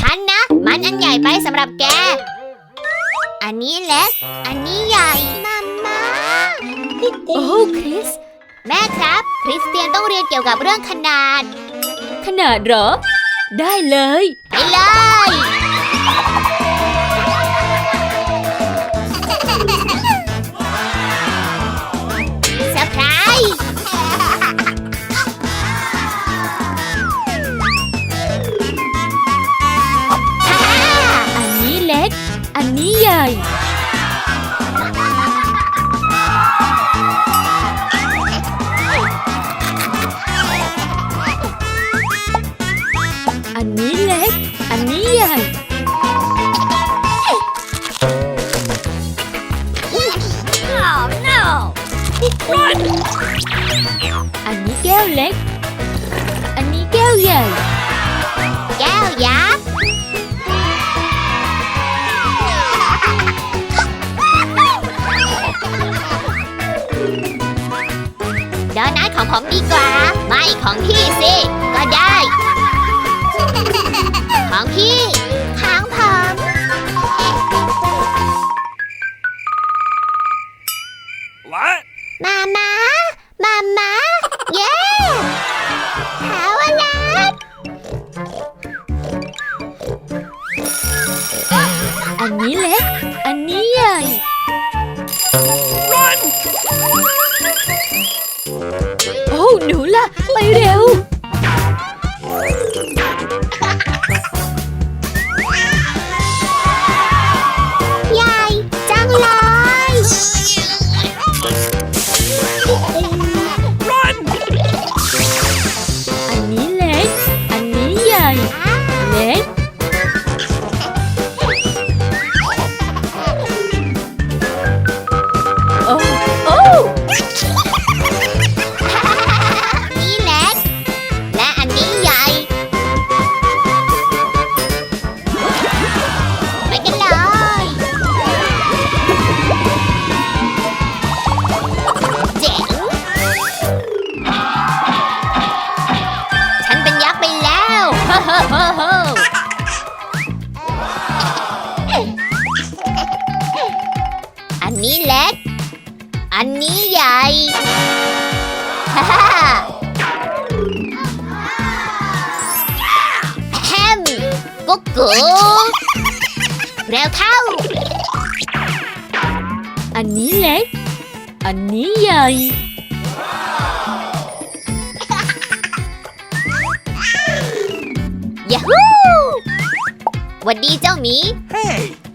ฉันนะ มันอันใหญ่ไปสำหรับแก อันนี้เล็ก อันนี้ใหญ่มามาโอ้คริส แม่ครับ คริสเตียนต้องเรียนเกี่ยวกับเรื่องขนาด ขนาดเหรอ ได้เลย กอันนี้ใหญ่อันนี้เล็กอันนี้ใหญ่อันนี้ ของพี่สิ ก็ได้ ของพี่ ของผม What? มามามามาเย้หาวันนัดอันนี้เล็ก อันนี้ใหญ่ฮ่าฮ่าแฮมกุ๊กกุ๊กเร็วเข้า อันนี้เล็ก อันนี้ใหญ่ ยาฮูหวัดดีเจ้าหมี Hey!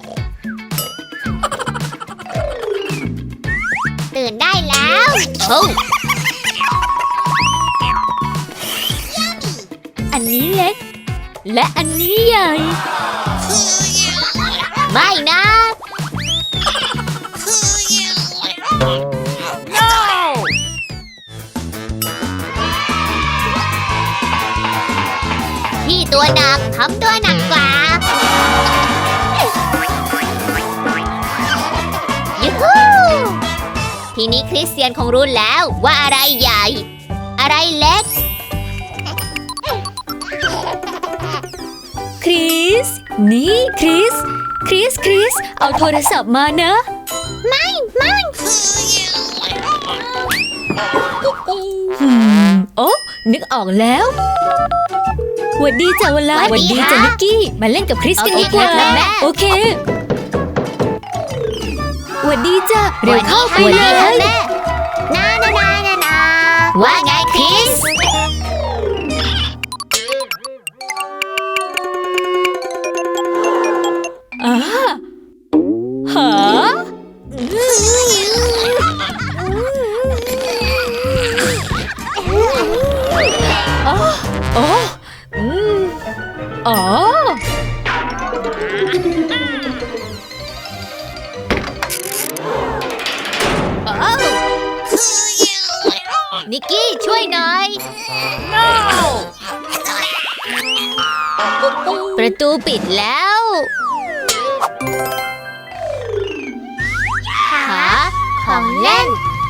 ได้แล้วโอ้อันนี้เล็ก และอันนี้ใหญ่ ไม่นะ ทีนี้คริสเตียนคงรู้แล้วว่าอะไรใหญ่ อะไรเล็ก คริส นี่คริส คริส คริส เอาโทรศัพท์มานะ ไม่ไม่อืมโอ้นึกออกแล้วหวัดดีจ้ะวันลาหวัดดีจ้ะค่ะนิกกี้ มาเล่นกับคริสกันโอเคดีกว่าค่ะแม่โอเคห วัดดีจ้ะเร็วเข้าไปหวัดเลดีค่ะยแม่นานานานานาว่าไงคริสอ่า no ประตูปิดแล้วหาของเล่น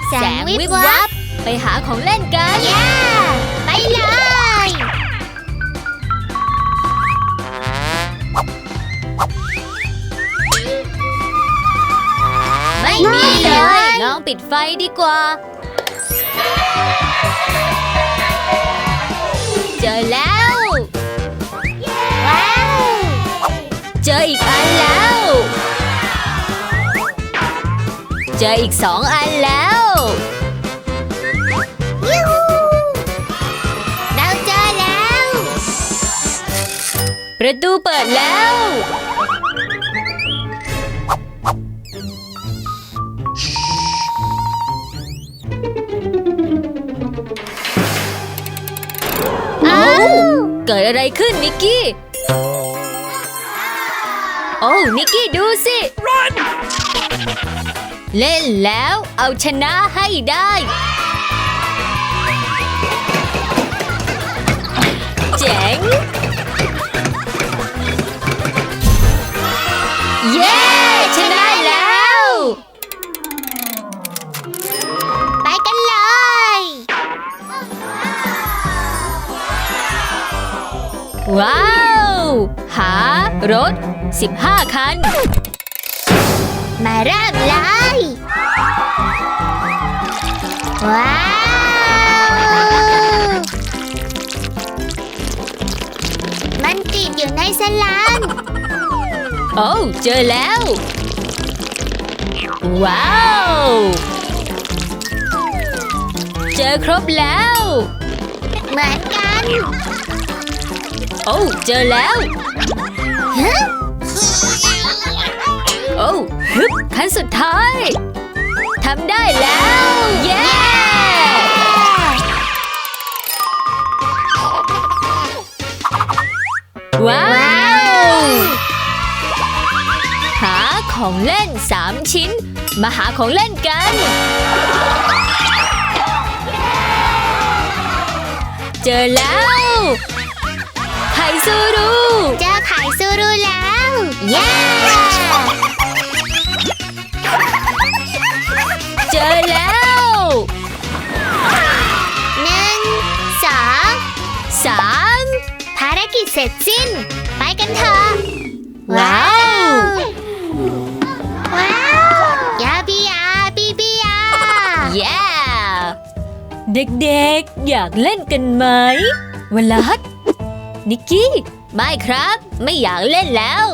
แสงวิบวับ ไปหาของเล่นกันไปเลยไม่มีเลยน้องปิดไฟดีกว่า จออีกสองอันแล้วยูฮูเราเจอแล้ว ประตูเปิดแล้ว อ้าว เกิดอะไรขึ้น นิกกี้ โอ้ นิกกี้ ดูสิ Run! เล่นแล้วเอาชนะให้ได้ เจ๋ง เย้ ชนะแล้ว ไปกันเลย ว้าว หารถ 15 คัน มาเริ่มเลย ว้าว มันติดอยู่ในสลามโอ้เจอแล้ว ว้าว เจอครบแล้ว เหมือนกัน โอ้เจอแล้วฮะโอ้ฮึบขั้นสุดท้ายทำได้แล้ว เย้ ว้าวหาของเล่น3ชิ้น มาหาของเล่นกัน เจอแล้วไข่ซูรูเจอไข่ซูรุแล้ว เย้ น ไปกันเถอะ ว้าว ว้าวยาบิยาบิบิยาเย้เด็กๆ อยากเล่นกันไหมวลัดนิกกี้ ไม่ครับ ไม่อยากเล่นแล้ว